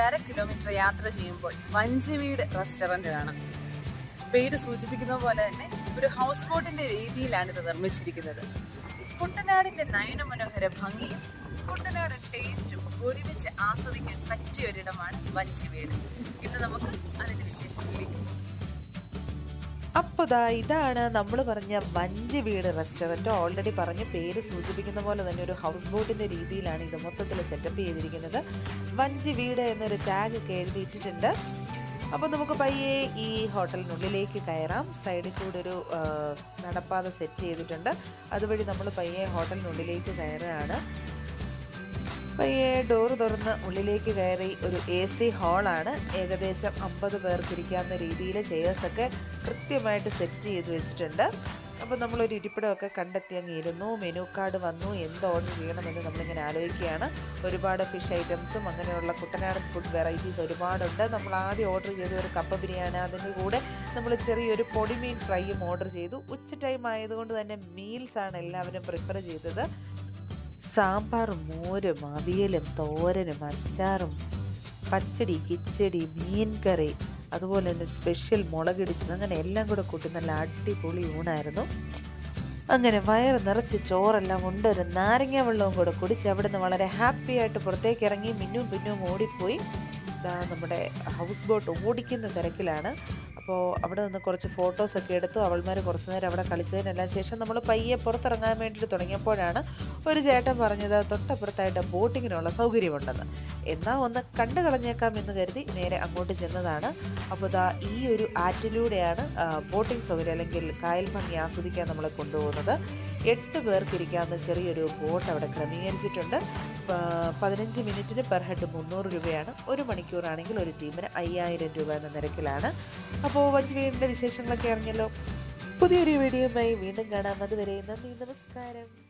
കൈനഗരി റോഡിൽ ഒരു അര കിലോമീറ്റർ യാത്ര ചെയ്യുമ്പോൾ വഞ്ചിവീട് റെസ്റ്റോറന്റ് കാണാം പേര് സൂചിപ്പിക്കുന്ന പോലെ തന്നെ ഒരു ഹൗസ് ബോട്ടിന്റെ രീതിയിലാണ് ഇത് നിർമ്മിച്ചിരിക്കുന്നത്. കുട്ടനാടിന്റെ നയനമനോഹര ഭംഗിയും കുട്ടനാടൻ ടേസ്റ്റും ഒരുമിച്ച് ആസ്വദിക്കാൻ പറ്റിയ ഒരിടമാണ് വഞ്ചിവീട്. ഇന്ന് നമുക്ക് അതിന്റെ വിശേഷങ്ങളിലേക്ക്. അപ്പോൾ ദാ ഇതാണ് നമ്മൾ പറഞ്ഞ വഞ്ചി വീട് റെസ്റ്റോറന്റ് ഓൾറെഡി പറഞ്ഞ് പേര് സൂചിപ്പിക്കുന്ന പോലെ തന്നെ ഒരു ഹൗസ് ബോട്ടിന്റെ രീതിയിലാണ് ഇത് മൊത്തത്തിൽ സെറ്റപ്പ് ചെയ്തിരിക്കുന്നത്. വഞ്ചി വീട് എന്നൊരു ടാഗ് ഒക്കെ എഴുതിയിട്ടിട്ടുണ്ട്. അപ്പോൾ നമുക്ക് പയ്യെ ഈ ഹോട്ടലിനുള്ളിലേക്ക് കയറാം. സൈഡിൽ കൂടെ ഒരു നടപ്പാത സെറ്റ് ചെയ്തിട്ടുണ്ട്. അതുവഴി നമ്മൾ പയ്യെ ഹോട്ടലിനുള്ളിലേക്ക് കയറുകയാണ്. പയ്യെ ഡോർ തുറന്ന് ഉള്ളിലേക്ക് കയറി ഒരു എ സി ഹാളാണ് ഏകദേശം അമ്പത് പേർക്ക് ഇരിക്കാവുന്ന രീതിയിൽ ചെയേഴ്സൊക്കെ കൃത്യമായിട്ട് സെറ്റ് ചെയ്ത് വെച്ചിട്ടുണ്ട്. അപ്പോൾ നമ്മളൊരു ഇരിപ്പിടമൊക്കെ കണ്ടെത്തി അങ്ങ് ഇരുന്നു. മെനു കാർഡ് വന്നു. എന്ത് ഓർഡർ ചെയ്യണമെന്ന് നമ്മളിങ്ങനെ ആലോചിക്കുകയാണ്. ഒരുപാട് ഫിഷ് ഐറ്റംസും അങ്ങനെയുള്ള കുട്ടനാടൻ ഫുഡ് വെറൈറ്റീസ് ഒരുപാടുണ്ട്. നമ്മൾ ആദ്യം ഓർഡർ ചെയ്ത ഒരു കപ്പ ബിരിയാണി. അതിന്റെ കൂടെ നമ്മൾ ചെറിയൊരു പൊടിമീൻ ഫ്രൈയും ഓർഡർ ചെയ്തു. ഉച്ച ടൈം ആയതുകൊണ്ട് തന്നെ മീൽസാണ് എല്ലാവരും പ്രിഫർ ചെയ്തത്. സാമ്പാറും മോരും അവിയലും തോരനും അച്ചാറും പച്ചടി കിച്ചടി മീൻ കറി അതുപോലെ തന്നെ സ്പെഷ്യൽ മുളകിടിച്ചത് അങ്ങനെ എല്ലാം കൂടെ കൂട്ടി നല്ല അടിപൊളി ഊണായിരുന്നു. അങ്ങനെ വയറ് നിറച്ച് ചോറെല്ലാം ഉണ്ട് ഒരു നാരങ്ങ വെള്ളവും കൂടെ കുടിച്ച് അവിടുന്ന് വളരെ ഹാപ്പി ആയിട്ട് പുറത്തേക്ക് ഇറങ്ങി മിന്നും പിന്നും ഓടിപ്പോയി. നമ്മുടെ ഹൗസ് ബോട്ട് ഓടിക്കുന്ന തിരക്കിലാണ്. അപ്പോൾ അവിടെ നിന്ന് കുറച്ച് ഫോട്ടോസൊക്കെ എടുത്തു. അവൾമാർ കുറച്ച് നേരം അവിടെ കളിച്ചതിനെല്ലാം ശേഷം നമ്മൾ പയ്യെ പുറത്തിറങ്ങാൻ വേണ്ടിയിട്ട് തുടങ്ങിയപ്പോഴാണ് ഒരു ചേട്ടൻ പറഞ്ഞത് തൊട്ടപ്പുറത്തായിട്ട് ബോട്ടിങ്ങിനുള്ള സൗകര്യമുണ്ടെന്ന്. എന്നാൽ ഒന്ന് കണ്ടു കളഞ്ഞേക്കാം എന്ന് കരുതി നേരെ അങ്ങോട്ട് ചെന്നതാണ്. അപ്പോൾ ഇതാ ഈ ഒരു ആറ്റിലൂടെയാണ് ബോട്ടിംഗ് സൗകര്യം അല്ലെങ്കിൽ കായൽ ഭംഗി ആസ്വദിക്കാൻ നമ്മളെ കൊണ്ടുപോകുന്നത്. എട്ട് പേർക്ക് ഇരിക്കാവുന്ന ചെറിയൊരു ബോട്ട് അവിടെ ക്രമീകരിച്ചിട്ടുണ്ട്. പതിനഞ്ച് മിനിറ്റിന് പെർ ഹെഡ് മുന്നൂറ് രൂപയാണ്. ഒരു മണിക്കൂറാണെങ്കിൽ ഒരു ടീമിന് അയ്യായിരം രൂപ എന്ന നിരക്കിലാണ്. അപ്പോൾ വഞ്ചി വീടിന്റെ വിശേഷങ്ങളൊക്കെ അറിഞ്ഞല്ലോ. പുതിയൊരു വീഡിയോയുമായി വീണ്ടും കാണാം. അതുവരെ നന്ദി നമസ്കാരം.